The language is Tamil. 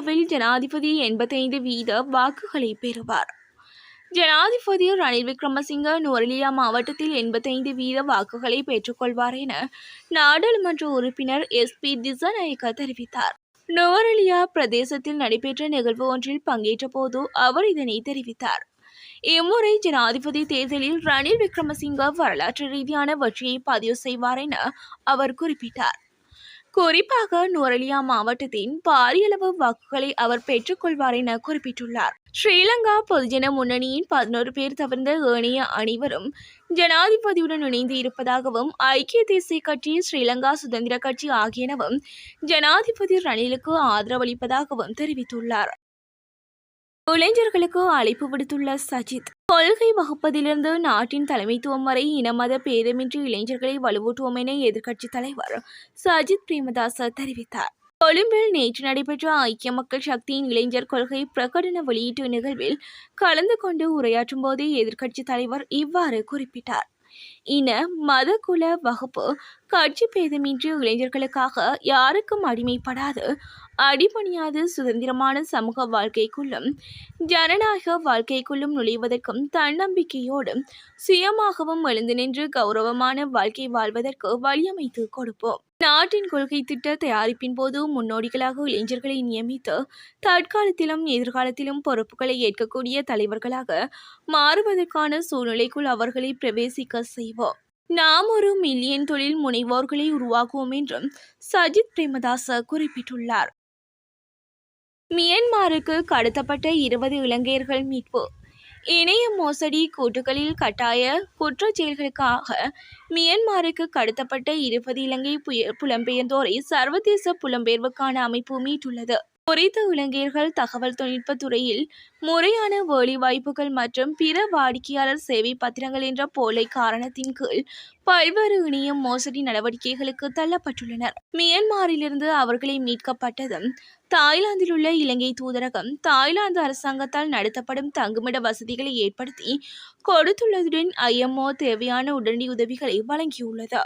இந்தியாவில் ஜனாதிபதி எண்பத்தைந்து வீத வாக்குகளை பெறுவார். ஜனாதிபதி ரணில் விக்ரமசிங்க நுவரெலியா மாவட்டத்தில் எண்பத்தைந்து வீத வாக்குகளை பெற்றுக்கொள்வார் என நாடாளுமன்ற உறுப்பினர் எஸ் பி திசநாயக்க தெரிவித்தார். நுவரெலியா பிரதேசத்தில் நடைபெற்ற நிகழ்வு ஒன்றில் பங்கேற்ற போது அவர் இதனை தெரிவித்தார். இம்முறை ஜனாதிபதி தேர்தலில் ரணில் விக்ரமசிங்க வரலாற்று ரீதியான வெற்றியை பதிவு செய்வார் என அவர் குறிப்பிட்டார். குறிப்பாக நுவரெலியா மாவட்டத்தின் பாரியளவு வாக்குகளை அவர் பெற்றுக்கொள்வார் என குறிப்பிட்டுள்ளார். ஸ்ரீலங்கா பொதுஜன முன்னணியின் பதினோரு பேர் தவிர்ந்த ஏனைய அனைவரும் ஜனாதிபதியுடன் இணைந்து இருப்பதாகவும் ஐக்கிய தேசிய கட்சி ஸ்ரீலங்கா சுதந்திர கட்சி ஆகியனவும் ஜனாதிபதி ரணிலுக்கு ஆதரவளிப்பதாகவும் தெரிவித்துள்ளார். இளைஞர்களுக்கு அழைப்பு விடுத்துள்ள சஜித் கொள்கை வகுப்பதிலிருந்து நாட்டின் தலைமைத்துவம் வரை இனமத பேதமின்றி இளைஞர்களை வலுவூட்டுவோம் என எதிர்க்கட்சித் தலைவர் சஜித் பிரேமதாச தெரிவித்தார். கொழும்பில் நேற்று நடைபெற்ற ஐக்கிய மக்கள் சக்தியின் இளைஞர் கொள்கை பிரகடன வெளியீட்டு நிகழ்வில் கலந்து கொண்டு உரையாற்றும் போது எதிர்க்கட்சித் தலைவர் இவ்வாறு குறிப்பிட்டார். இன மத குல வகுப்பு கட்சி பேதமின்றி இளைஞர்களுக்காக யாருக்கும் அடிமைப்படாது. அடிபணியாது சுதந்திரமான சமூக வாழ்க்கைக்குள்ளும் ஜனநாயக வாழ்க்கைக்குள்ளும் நுழைவதற்கும் தன்னம்பிக்கையோடும் சுயமாகவும் எழுந்து நின்று கௌரவமான வாழ்க்கை வாழ்வதற்கு வழியமைத்து கொடுப்போம். நாட்டின் கொள்கை திட்ட தயாரிப்பின் போது முன்னோடிகளாக இளைஞர்களை நியமித்து தற்காலத்திலும் எதிர்காலத்திலும் பொறுப்புகளை ஏற்கக்கூடிய தலைவர்களாக மாறுவதற்கான சூழ்நிலைக்குள் அவர்களை பிரவேசிக்க செய்வோம். நாம் ஒரு மில்லியன் தொழில் முனைவோர்களை உருவாக்குவோம் என்றும் சஜித் பிரேமதாச குறிப்பிட்டுள்ளார். மியன்மாருக்கு கடத்தப்பட்ட இருபது இலங்கையர்கள் மீட்பு. இணைய மோசடி கூட்டுகளில் கட்டாய குற்றச் செயல்களுக்காக மியன்மாருக்கு கடத்தப்பட்ட இருபது இலங்கை புய புலம்பெயர்ந்தோரை சர்வதேச புலம்பெயர்வுக்கான அமைப்பு மீட்டுள்ளது. குறித்த இளைஞர்கள் தகவல் தொழில்நுட்ப துறையில் முறையான வேலைவாய்ப்புகள் மற்றும் பிற வாடிக்கையாளர் சேவை பத்திரங்கள் என்ற போலை காரணத்தின் கீழ் பல்வேறு இணைய மோசடி நடவடிக்கைகளுக்கு தள்ளப்பட்டுள்ளனர். மியான்மாரிலிருந்து அவர்களை மீட்கப்பட்டதும் தாய்லாந்தில் உள்ள இலங்கை தூதரகம் தாய்லாந்து அரசாங்கத்தால் நடத்தப்படும் தங்குமிட வசதிகளை ஏற்படுத்தி கொடுத்துள்ளதுடன் ஐஎம்ஓ தேவையான உடனடி உதவிகளை வழங்கியுள்ளது.